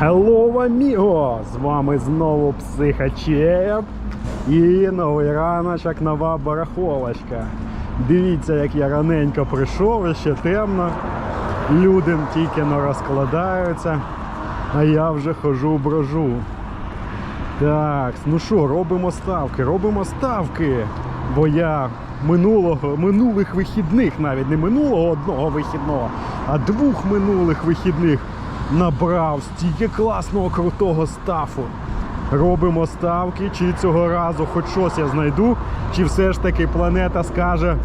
Hello, amigo! З вами знову Психачеп і новий раночок, нова барахолочка. Дивіться, як я раненько прийшов, і ще темно. Люди тільки но розкладаються, а я вже хожу брожу. Так, ну що, робимо ставки, робимо ставки. Бо я минулого, минулих вихідних, навіть не минулого одного вихідного, а двох минулих вихідних набрав стільки класного крутого стафу. Робимо ставки, чи цього разу хоч щось я знайду, чи все ж таки планета скаже.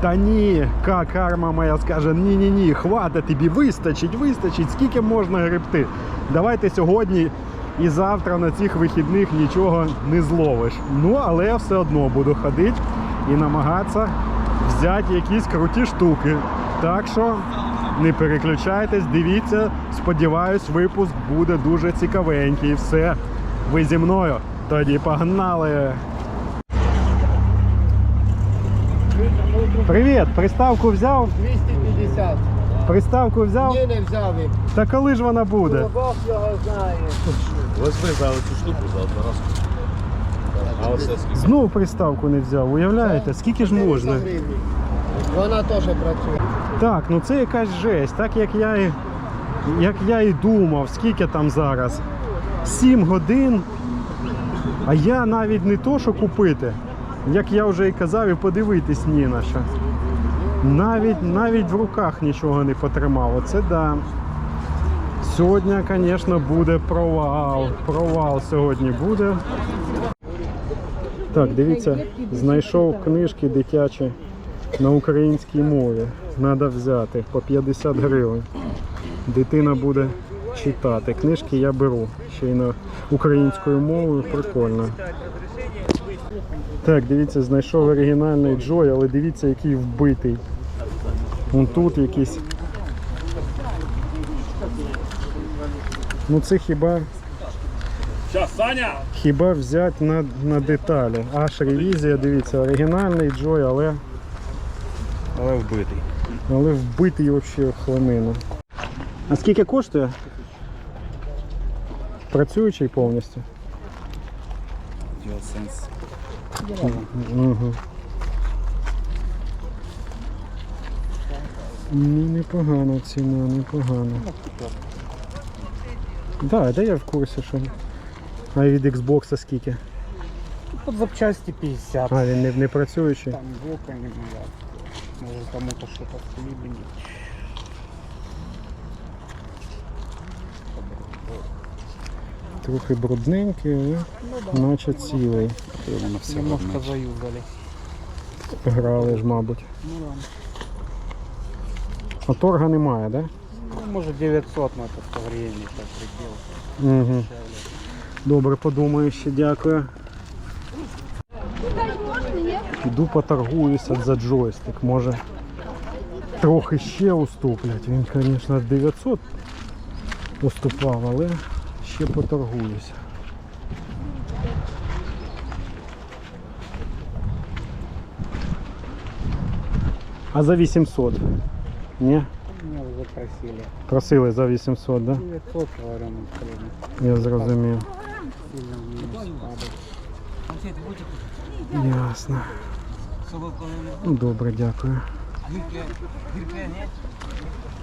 Та ні, ка- карма моя скаже, ні-ні ні, хвата тобі, вистачить, вистачить, скільки можна гребти. Давайте сьогодні і завтра на цих вихідних нічого не зловиш. Ну, але я все одно буду ходити і намагатися взяти якісь круті штуки. Так що не переключайтесь, дивіться, сподіваюсь, випуск буде дуже цікавенький. Все, ви зі мною. Тоді погнали! Привіт! Приставку взяв? 250. Приставку взяв? Ні, не взяв він. Та коли ж вона буде? Бог його знає. Возьми за цю штуку за одноразку. А оце скільки? Знов приставку не взяв, уявляєте? Скільки ж можна? 400 гривень. Вона теж працює. Так, ну це якась жесть, так як я і, як я і думав, скільки там зараз? 7 годин. А я навіть не то, що купити, як я вже і казав, і подивитись ні на що. Навіть, навіть в руках нічого не потримав. Оце да. Сьогодні, звісно, буде провал. Провал сьогодні буде. Так, дивіться, знайшов книжки дитячі на українській мові. Треба взяти по 50 гривень. Дитина буде читати. Книжки я беру. Ще й на українською мовою. Прикольно. Так, дивіться, знайшов оригінальний Джой, але дивіться, який вбитий. Вон тут якийсь. Ну це хіба Хіба взяти на, на деталі. Аж ревізія, дивіться, оригінальний Джой, але, Але вбитий. але вбитий взагалі хламину. А скільки коштує? Працюючий повністю. DualSense. Угу. Ну, непогано ціна, непогано. Так, да, я в курсі, що. А від Xbox скільки? Под запчасти 50. А, він не, не працюючий. Там блока не было. Может кому-то что-то скребли. Трохи брудненький, але наче цілий. Воно все Немножко заюзали. Грали ж, мабуть. Ну да. А торга немає, так? Ну, может 900, но это по времени сейчас предел. Угу. Добре, подумаю ще, дякую. Піду поторгуюся за джойстик. Може трохи ще уступлять. Він, звісно, 900 уступав, але ще поторгуюся. А за 800? Ні? Меня уже просили. Просили за 800, да? 900, говорю, ну, Я зрозумів. Ясно. Ну добре, дякую.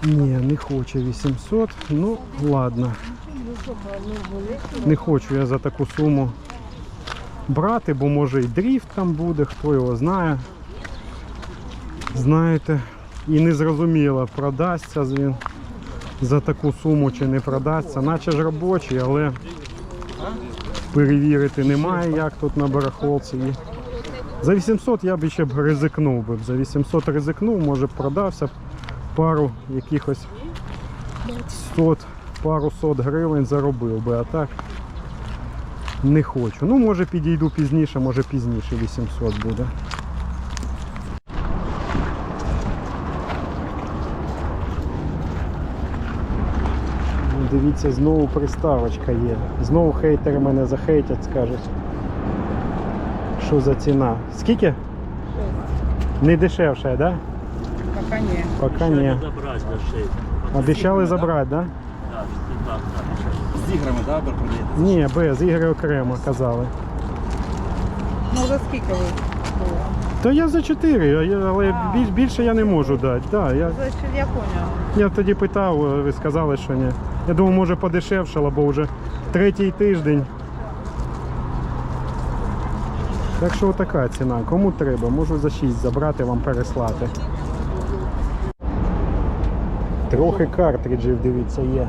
Ні, не хочу 800. Ну, ладно. Не хочу я за таку суму брати, бо може і дріфт там буде, хто його знає. Знаєте, і не зрозуміло, продасться він за таку суму чи не продасться. Наче ж робочий, але перевірити немає, як тут на барахолці. За 800 я б ще б ризикнув би. За 800 ризикнув, може б продався б пару якихось сот, пару сот гривень заробив би, а так не хочу. Ну, може підійду пізніше, може пізніше 800 буде. Дивіться, знову приставочка є. Знову хейтери мене захейтять, скажуть. Що за ціна? Скільки? Не дешевше, так? Да? Пока не. Поки ні. забрать шеи. Обіцяли забрати, так? Да? Да, так, так. З іграми, так, да, продаєте? Ні, без ігри окремо казали. Ну за скільки ви? були? То я за 4, але більш, більше я не можу дати. Да, я, я поняла. я тоді питав, ви сказали, що ні. Я думаю, може подешевшало, бо вже третій тиждень. Так що така ціна. Кому треба, можу за 6 забрати, вам переслати. Трохи картриджів, дивіться, є.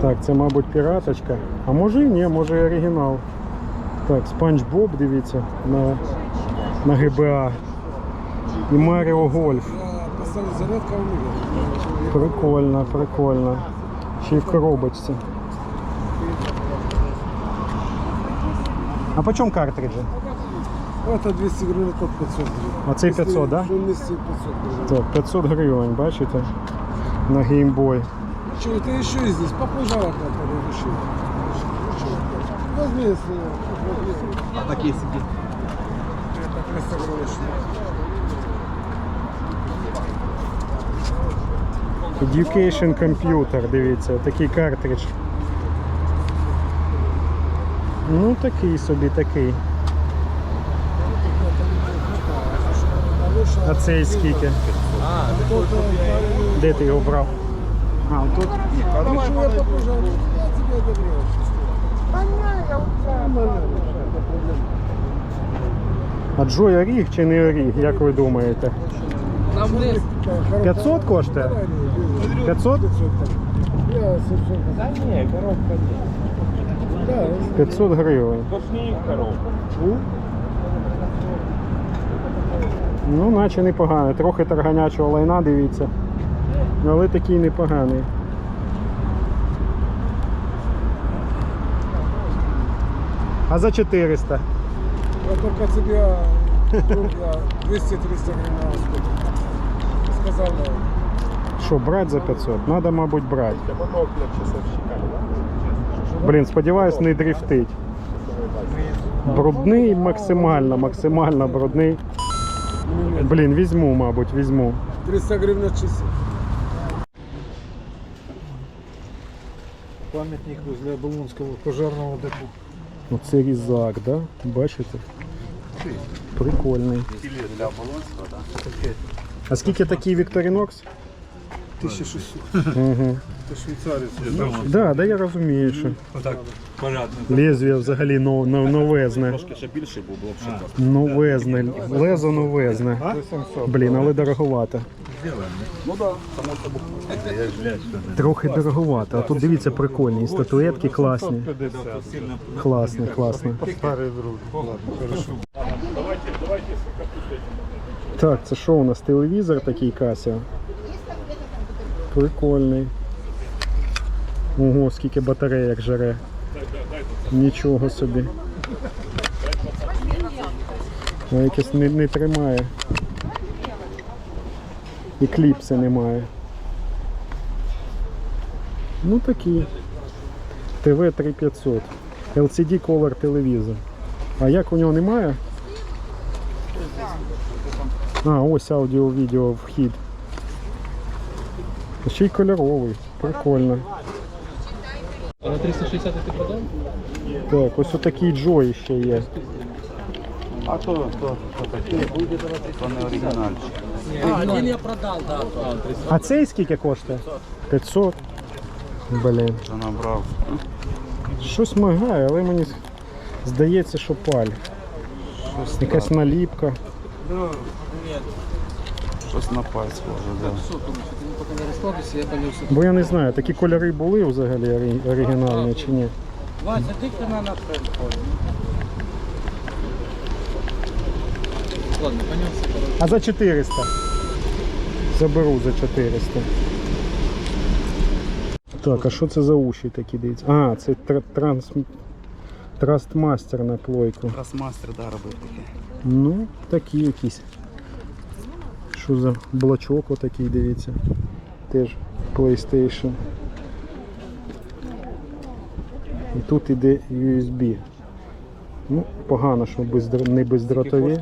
Так, це, мабуть, піраточка. А може і ні, може і оригінал. Так, Спанч Боб, дивіться, на, на ГБА. І Маріо Гольф. Прикольно, прикольно. Ще й в коробочці. А по чому картриджі? Это 200 гривен, тот 500 гривен. Оцей 500, да? Что вместе 500 гривен. Так, 500 гривень, бачите? На геймбой. Что, это еще и здесь, попозже надо решил. Возьми, если возьми. А такі собі. Это 300 гривен. Education Computer, дивіться, такий картридж. Ну, такий собі, такий. А цей скільки? Де ти його брав? А, тут. А Джой оріг чи не оріг, як ви думаєте? 500 коштує? 500? 500? Я 700. Да не, коробка Да, 500 гривень. Ну, наче непогано. Трохи тарганячого лайна, дивіться. Але такий непоганий. А за 400? я только тебе 200-300 гривен сколько. Сказал. Що, брати за 500? Надо, мабуть, брати. Блін, сподіваюсь, не дрифтить. Брудний максимально, максимально брудний. Блін, візьму, мабуть, візьму. 300 гривень на часи. Памятник возле Оболонского пожарного депо. Оце різак, да? Бачите? Прикольний. А скільки такий Вікторінокс? 1600. Угу. Да, да я розумію, що. Лезвія взагалі нов, нов, новезне. Трошки ще більше був, було б шикарно. Новезне. Лезо новезне. Блін, але дороговато. Ну так, само собою. Трохи дороговато. А тут дивіться прикольні. І статуетки класні. Класні, класні. Старый друг. Ладно, хорошо. Так, це що у нас? Телевізор такий Casio. Прикольний. Ого, скільки батареїк жере. Нічого собі. Ну, якесь не, не тримає. І кліпси немає. Ну такі. ТВ 3500. LCD Color телевізор. А як у нього немає? А, ось аудіо-відео вхід. Ще й кольоровий. Прикольно. А на 360 ти продав? Так, ось отакий Джой ще є. А то, то, то таке. То не оригінальчик. А, один я продав, да. А, цей скільки коштує? 500. Блін. Що набрав. Щось мигає, але мені здається, що паль. Якась наліпка. Щось на пальць схоже, да. Бо я не знаю, такі кольори були взагалі ори- оригінальні чи ні. Вася, ти ти на нас ходить. Ладно, понесся, короче. А за 400. Заберу за 400. Так, а що це за уші такі дивіться? А, це тр- транс... трастмастер на плойку. Трасмастер, да, робив таке. Ну, такі якісь. Що за блочок отакий, дивіться. Теж PlayStation. І тут іде USB. Ну, погано, що бездр- не бездротові.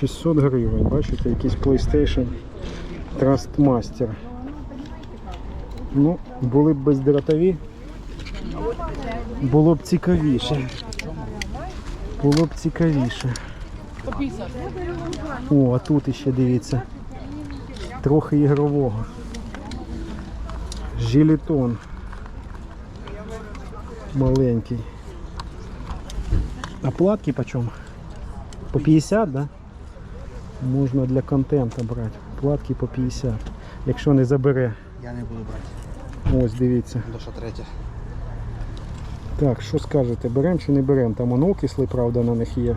600 гривень, бачите, якийсь PlayStation Trustmaster. Ну, були б бездротові. Було б цікавіше. Було б цікавіше. О, а тут іще дивіться. Трохи ігрового. Жилетон. Маленький. А платки почем? По 50, да? Можна для контенту брати. Платки по 50. Якщо не забере. Я не буду брати. Ось дивіться. Душа третя. Так, що скажете, беремо чи не беремо? Там он окисли, правда, на них є.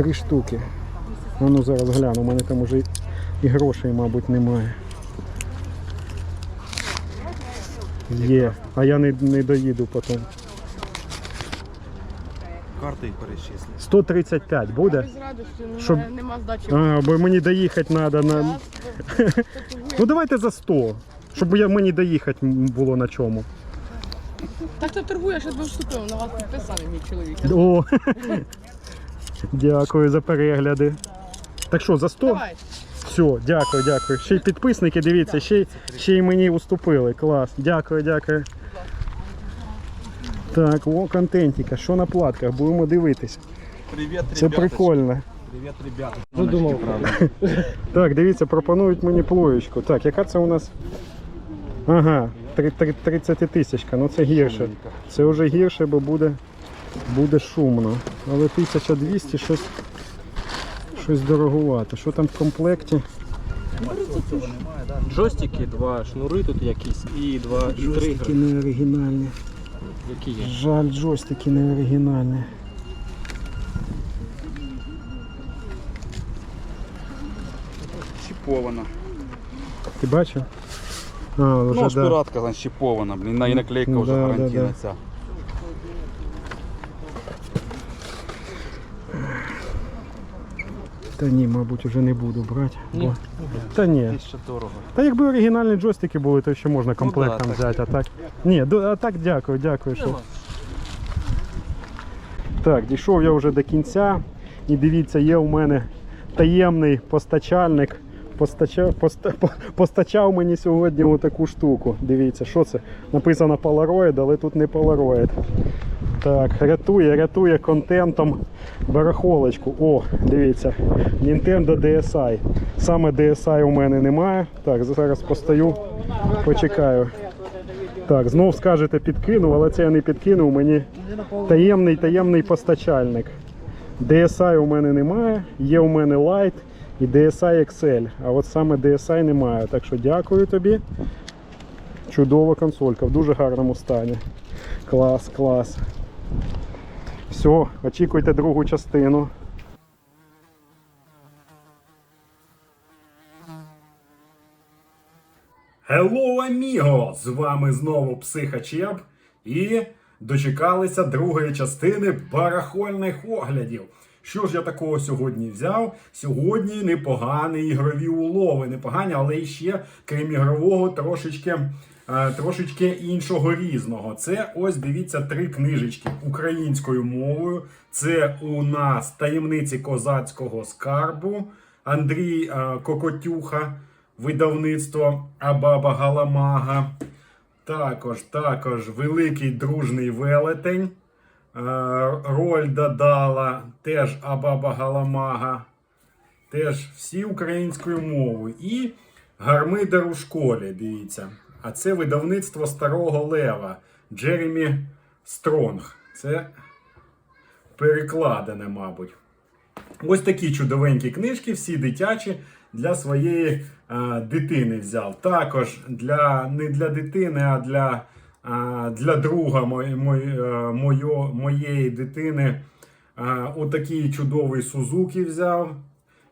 Три штуки. А ну зараз гляну, у мене там уже і грошей, мабуть, немає. Є, а я не, не доїду потім. Карти їх перечисли. 135 буде? Щоб- нема, нема здачі. А, бо мені доїхати треба на. Ну давайте за 100. Щоб я, мені доїхати було на чому. Так то торгує, що ви вступив, на вас підписаний мій чоловік. О, дякую за перегляди. Так що, за 100? Давай. Все, дякую, дякую. Ще й підписники, дивіться, ще й, ще й мені уступили. Клас. Дякую, дякую. Так, о, контентіка. Що на платках? Будемо дивитись. Привіт, Це прикольно. Привіт, ребята. Що думав? Так, дивіться, пропонують мені плоєчку. Так, яка це у нас? Ага, три- три- 30 тисячка, ну це гірше. Це вже гірше, бо буде, буде шумно. Але 1200 щось, щось дорогувато. Що там в комплекті? Джойстики, два шнури тут якісь і два Джойстики не оригінальні. які є. Жаль, джойстики не оригінальні. Чіпована. Ти бачив? А, вже Ну, да. шпиратка значить, чіпована, блін, і наклейка вже Да, да, да. ця. Та ні, мабуть, вже не буду брати. Бо... Та ні. Ще дорого. Та якби оригінальні джойстики були, то ще можна комплектом так. взяти, а так. Ні, а так дякую, дякую. Що... Так, дійшов я вже до кінця. І дивіться, є у мене таємний постачальник. Постачав, поста, постачав мені сьогодні отаку штуку. Дивіться, що це? Написано Polaroid, але тут не Polaroid. Так, рятує, рятує контентом барахолочку. О, дивіться, Nintendo DSi. Саме DSi у мене немає. Так, зараз постою, почекаю. Так, знов скажете підкинув, але це я не підкинув. Мені таємний таємний постачальник. DSi у мене немає, є у мене Lite і DSi XL. А от саме DSi немає. Так що дякую тобі. Чудова консолька в дуже гарному стані. Клас, клас. Все, очікуйте другу частину. Hello, аміго! З вами знову Психачеп і дочекалися другої частини барахольних оглядів. Що ж я такого сьогодні взяв? Сьогодні непогані ігрові улови. Непогані, але і ще, крім ігрового, трошечки, трошечки іншого різного. Це ось дивіться три книжечки українською мовою. Це у нас таємниці козацького скарбу Андрій е, Кокотюха видавництво Абаба Галамага. Також, також великий дружний велетень. е, Рольда Дала, теж Абаба Галамага. Теж всі українською мовою. І Гармидер у школі, дивіться. А це видавництво Старого Лева Джеремі Стронг. Це перекладене, мабуть. Ось такі чудовенькі книжки, всі дитячі для своєї е, дитини взяв. Також для, не для дитини, а для, е, для друга мой, мой, е, моєї дитини. Е, отакий чудовий Сузуки взяв.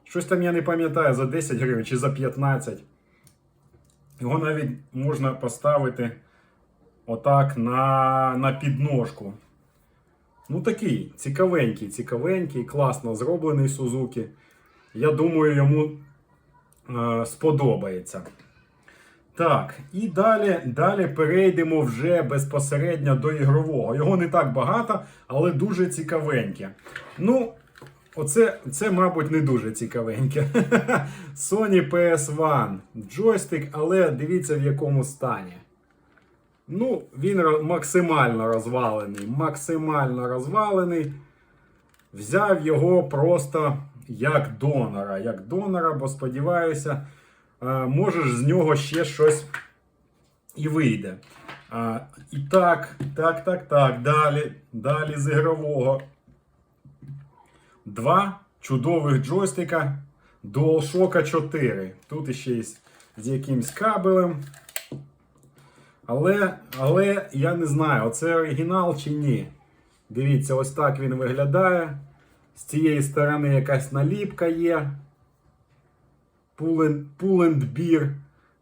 Щось там я не пам'ятаю за 10 гривень чи за 15. Його навіть можна поставити отак на, на підножку. Ну такий цікавенький, цікавенький, класно зроблений Сузуки. Я думаю, йому е, сподобається. Так, і далі, далі перейдемо вже безпосередньо до ігрового. Його не так багато, але дуже цікавеньке. Ну, Оце, це, мабуть, не дуже цікавеньке. Sony PS1. Джойстик, але дивіться в якому стані. Ну, він максимально розвалений. Максимально розвалений. Взяв його просто як донора. Як донора, бо сподіваюся, е, може ж з нього ще щось і вийде. І так, так, так, так. Далі, далі з ігрового. Два чудових джойстика DualShock 4. Тут іще є з, якимсь кабелем. Але, але я не знаю, це оригінал чи ні. Дивіться, ось так він виглядає. З цієї сторони якась наліпка є. Beer.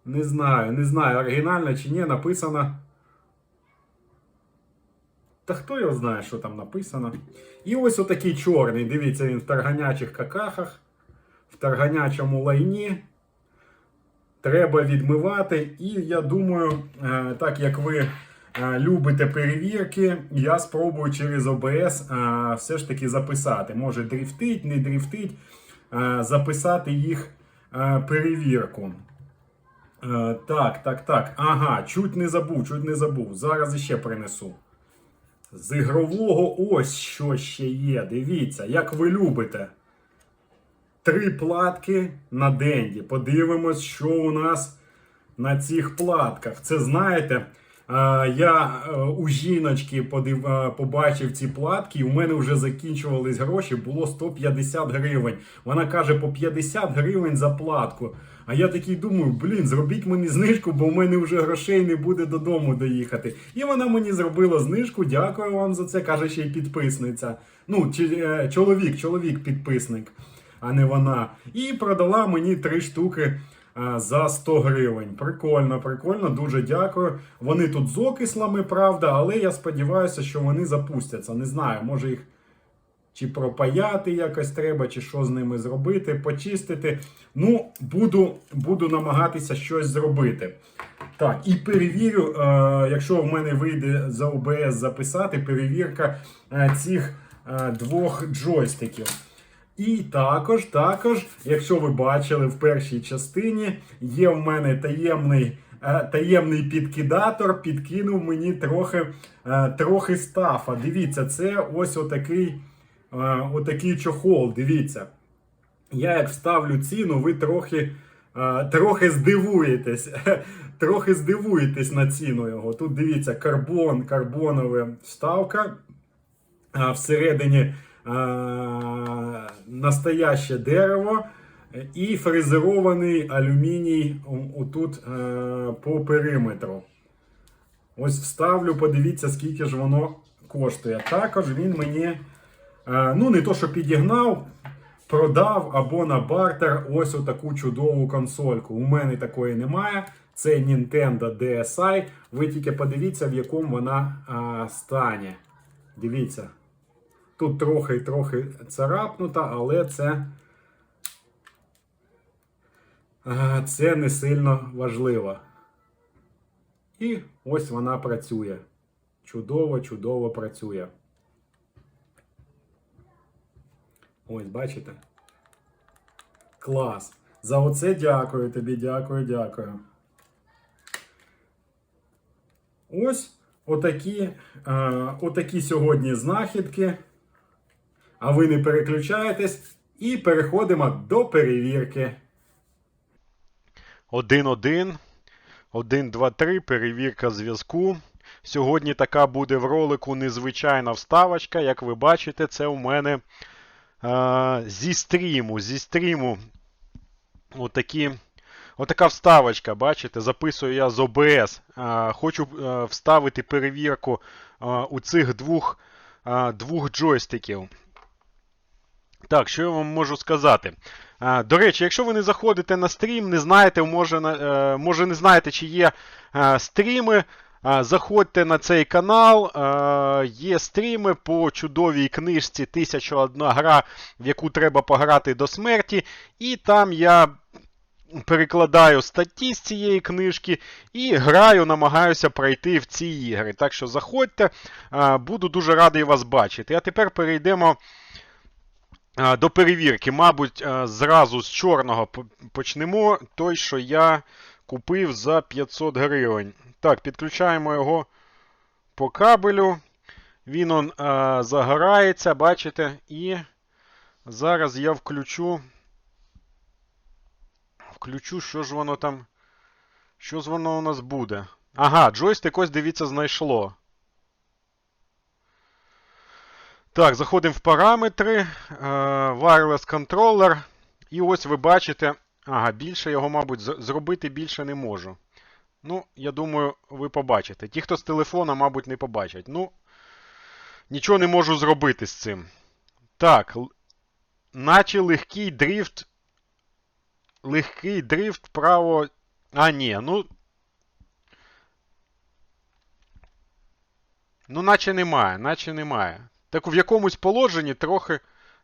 Не знаю, не знаю, оригінально чи ні, написано. Та хто його знає, що там написано. І ось отакий чорний. Дивіться, він в тарганячих какахах, в тарганячому лайні. Треба відмивати. І я думаю, е, так як ви е, любите перевірки, я спробую через ОБС е, все ж таки записати. Може дрифтить, не дрифтить, записати їх перевірку. Так, так, так. Ага, чуть не забув, чуть не забув. Зараз іще принесу. З ігрового ось що ще є. Дивіться, як ви любите. Три платки на денді. Подивимось, що у нас на цих платках. Це знаєте, я е, у жіночки подив, побачив ці платки, і у мене вже закінчувались гроші, було 150 гривень. Вона каже, по 50 гривень за платку. А я такий думаю, блін, зробіть мені знижку, бо в мене вже грошей не буде додому доїхати. І вона мені зробила знижку. Дякую вам за це. каже ще й підписниця. Ну, чи, е, чоловік, чоловік підписник, а не вона. І продала мені три штуки. А, За 100 гривень. Прикольно, прикольно, дуже дякую. Вони тут з окислами, правда, але я сподіваюся, що вони запустяться. Не знаю, може їх чи пропаяти якось треба, чи що з ними зробити, почистити. Ну, буду, буду намагатися щось зробити. Так, і перевірю, е, якщо в мене вийде за OBS записати, перевірка е, цих е, двох джойстиків. І також, також, якщо ви бачили в першій частині, є в мене таємний, е, таємний підкидатор, підкинув мені трохи, е, трохи стафа. Дивіться, це ось отакий, е, отакий чохол. Дивіться. Я як вставлю ціну, ви трохи, трохи здивуєтесь. Трохи здивуєтесь на ціну його. Тут дивіться, карбон, карбонова вставка. Всередині настояще дерево і фрезерований алюміній отут по периметру. Ось вставлю, подивіться, скільки ж воно коштує. Також він мені, ну не то, що підігнав, продав або на бартер ось отаку чудову консольку. У мене такої немає. Це Nintendo DSi. Ви тільки подивіться, в якому вона а, стані. Дивіться. Тут трохи-трохи царапнута, але це, це не сильно важливо. І ось вона працює. Чудово, чудово працює. Ось, бачите? Клас. За оце дякую тобі, дякую, дякую. Ось отакі, е, отакі сьогодні знахідки. А ви не переключаєтесь і переходимо до перевірки. 1-1. 1, 2, 3. Перевірка зв'язку. Сьогодні така буде в ролику незвичайна вставочка. Як ви бачите, це у мене е, зі стріму. Зі стріму отакі, отака вставочка, бачите, записую я з OBS. Е, хочу е, вставити перевірку е, у цих двох, е, двох джойстиків. Так, що я вам можу сказати? До речі, якщо ви не заходите на стрім, не знаєте, може, е, може не знаєте, чи є е, стріми, заходьте на цей канал. е, Є стріми по чудовій книжці 1001 гра, в яку треба пограти до смерті. І там я перекладаю статті з цієї книжки і граю, намагаюся пройти в ці ігри. Так що заходьте, е, буду дуже радий вас бачити. А тепер перейдемо до перевірки. Мабуть, зразу з чорного почнемо. Той, що я купив за 500 гривень. Так, підключаємо його по кабелю. Він он а, загорається, бачите? І зараз я включу. Включу, що ж воно там. Що ж воно у нас буде? Ага, джойстик ось дивіться, знайшло. Так, заходимо в параметри. е, Wireless controller. І ось ви бачите. Ага, більше його, мабуть, зробити більше не можу. Ну, я думаю, ви побачите. Ті, хто з телефона, мабуть, не побачать. Ну, нічого не можу зробити з цим. Так, наче легкий дрифт. Легкий дрифт право. А, ні, ну. Ну, наче немає, наче немає. Так в якомусь положенні трохи,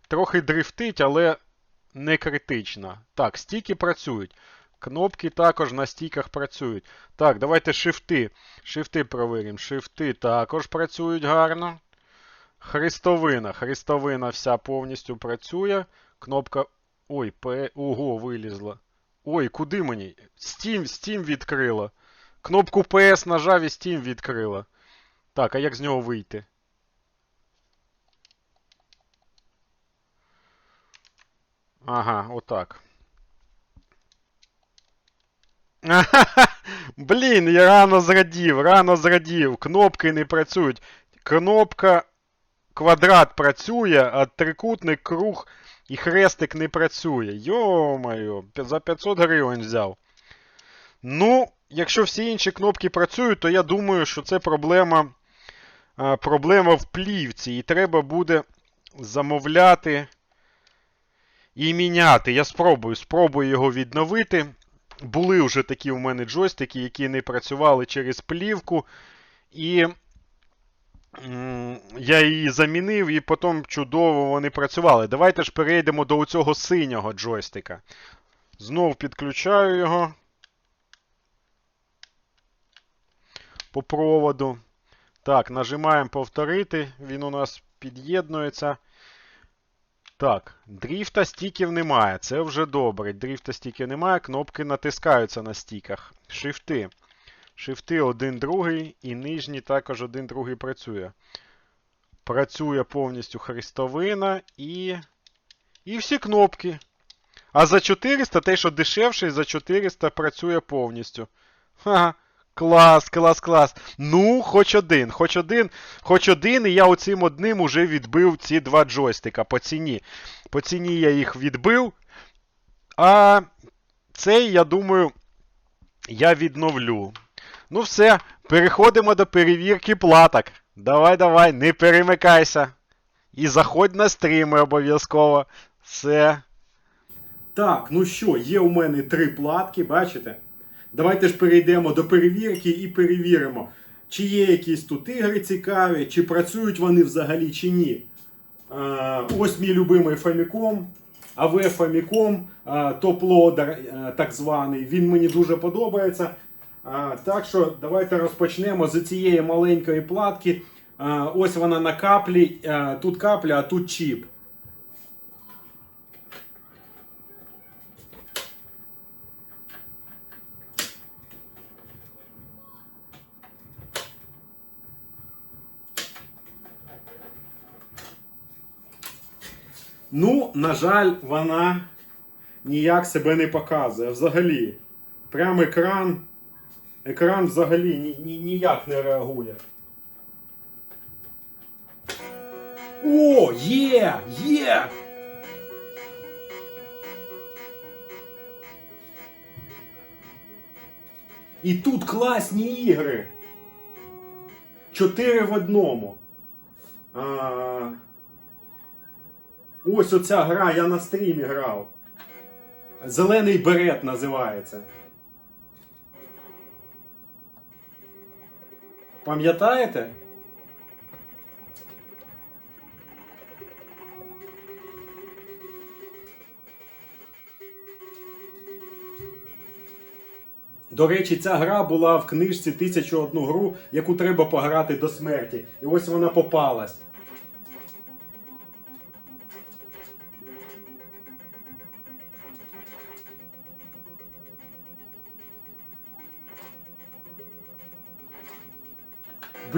трохи дрифтить, але не критично. Так, стіки працюють. Кнопки також на стіках працюють. Так, давайте шифти. Шифти провіримо. Шифти також працюють гарно. Хрестовина. Хрестовина вся повністю працює. Кнопка. Ой, П. Ого, вилізла. Ой, куди мені? Steam, Steam відкрила. Кнопку PS нажав і Steam відкрила. Так, а як з нього вийти? Ага, отак. Блін, я рано зрадів, рано зрадів. Кнопки не працюють. Кнопка квадрат працює, а трикутник, круг і хрестик не працює. Йо-моє, за 500 гривень взяв. Ну, якщо всі інші кнопки працюють, то я думаю, що це проблема, проблема в плівці. І треба буде замовляти і міняти. Я спробую, спробую його відновити. Були вже такі у мене джойстики, які не працювали через плівку. І я її замінив, і потім чудово вони працювали. Давайте ж перейдемо до цього синього джойстика. Знов підключаю його по проводу. Так, нажимаємо повторити. Він у нас під'єднується. Так, дріфта стіків немає. Це вже добре. Дріфта стіків немає. Кнопки натискаються на стіках. Шифти. Шифти один другий і нижній також один другий працює. Працює повністю хрестовина і. І всі кнопки. А за 400, те, що дешевший, за 400 працює повністю. Ха, клас, клас, клас. Ну, хоч один, хоч один, хоч один, і я оцим одним уже відбив ці два джойстика по ціні. По ціні я їх відбив. А цей, я думаю, я відновлю. Ну все, переходимо до перевірки платок. Давай, давай, не перемикайся. І заходь на стріми обов'язково. Все. Так, ну що, є у мене три платки, бачите? Давайте ж перейдемо до перевірки і перевіримо, чи є якісь тут ігри цікаві, чи працюють вони взагалі, чи ні. Ось мій любимий Famicom. АВ Famicom, топ-лодер, е, так званий. Він мені дуже подобається. Так що давайте розпочнемо з цієї маленької платки. Ось вона на каплі. Е, тут капля, а тут чіп. Ну, на жаль, вона ніяк себе не показує. Взагалі. Прям екран. Екран взагалі ні, ні, ніяк не реагує. О, є! Є! І тут класні ігри. Чотири в одному. А... Ось оця гра, я на стрімі грав. Зелений берет називається. Пам'ятаєте? До речі, ця гра була в книжці 1001 гру, яку треба пограти до смерті. І ось вона попалась.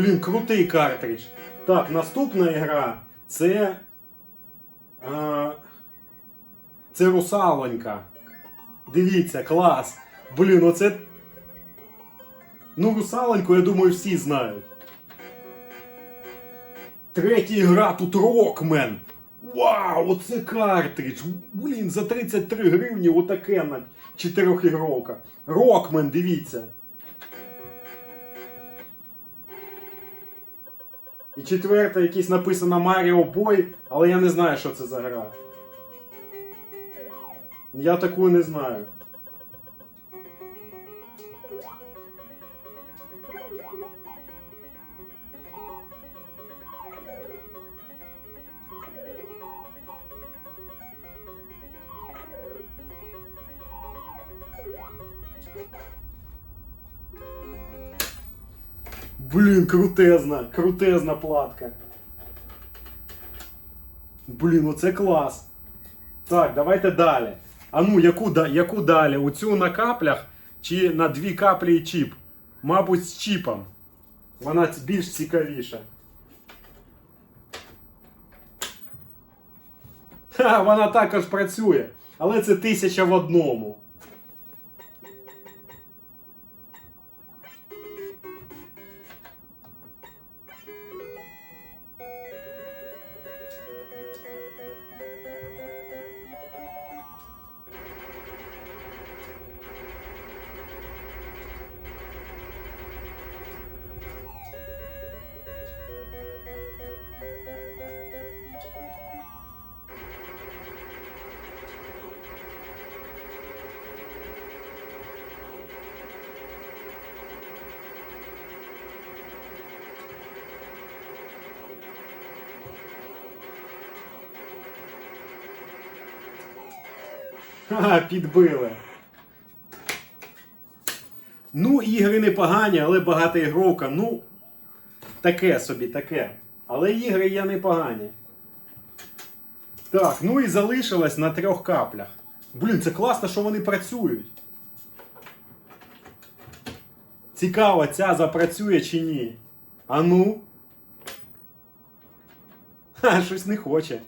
Блін, крутий картридж. Так, наступна гра це. А, це русалонька. Дивіться, клас. Блін, оце. Ну, русалоньку, я думаю, всі знають. Третя гра тут Рокмен. Вау, оце картридж. Блін, за 33 гривні отаке на 4 ігровка. Рокмен, дивіться. І четверта якийсь написано Маріо Бой, але я не знаю, що це за гра. Я таку не знаю. Блін, крутезна, крутезна платка. Блін, оце клас. Так, давайте далі. А ну, яку, яку далі? Оцю на каплях чи на дві каплі і чіп? Мабуть, з чіпом. Вона більш цікавіша. Ха, вона також працює. Але це тисяча в одному. Ха, підбили. Ну, ігри непогані, але багата ігровка. Ну, таке собі, таке. Але ігри є непогані. Так, ну і залишилось на трьох каплях. Блін, це класно, що вони працюють. Цікаво, ця запрацює чи ні. А ну. Ха, щось не хоче.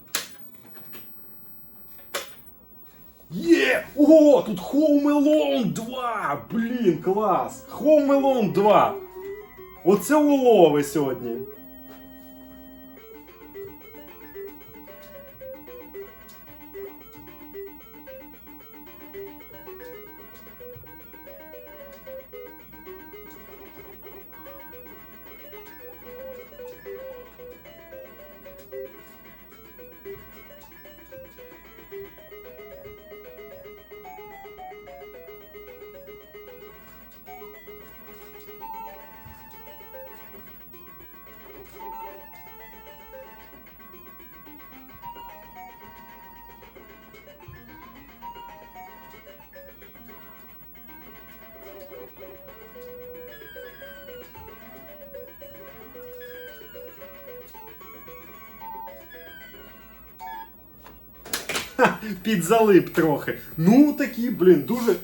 Є! Ого, тут Home Alone 2! Блін, клас! Home Alone 2! Оце улови сьогодні. Ха, підзалип трохи. Ну такі, блін, дуже.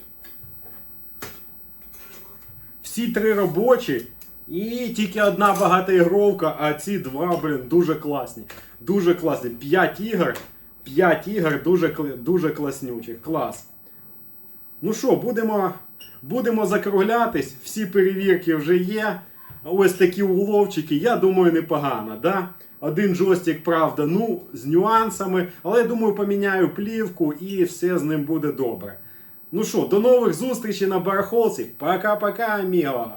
Всі три робочі. І тільки одна багата ігровка, а ці два, блін, дуже класні. Дуже класні. П'ять ігор. П'ять ігор дуже, дуже класнючих. Клас. Ну що, будемо, будемо закруглятись. Всі перевірки вже є. Ось такі уловчики, я думаю, непогано, да? Один джойстик, правда, ну, з нюансами, але я думаю, поміняю плівку і все з ним буде добре. Ну що, до нових зустрічей на барахолці. Пока-пока, аміго!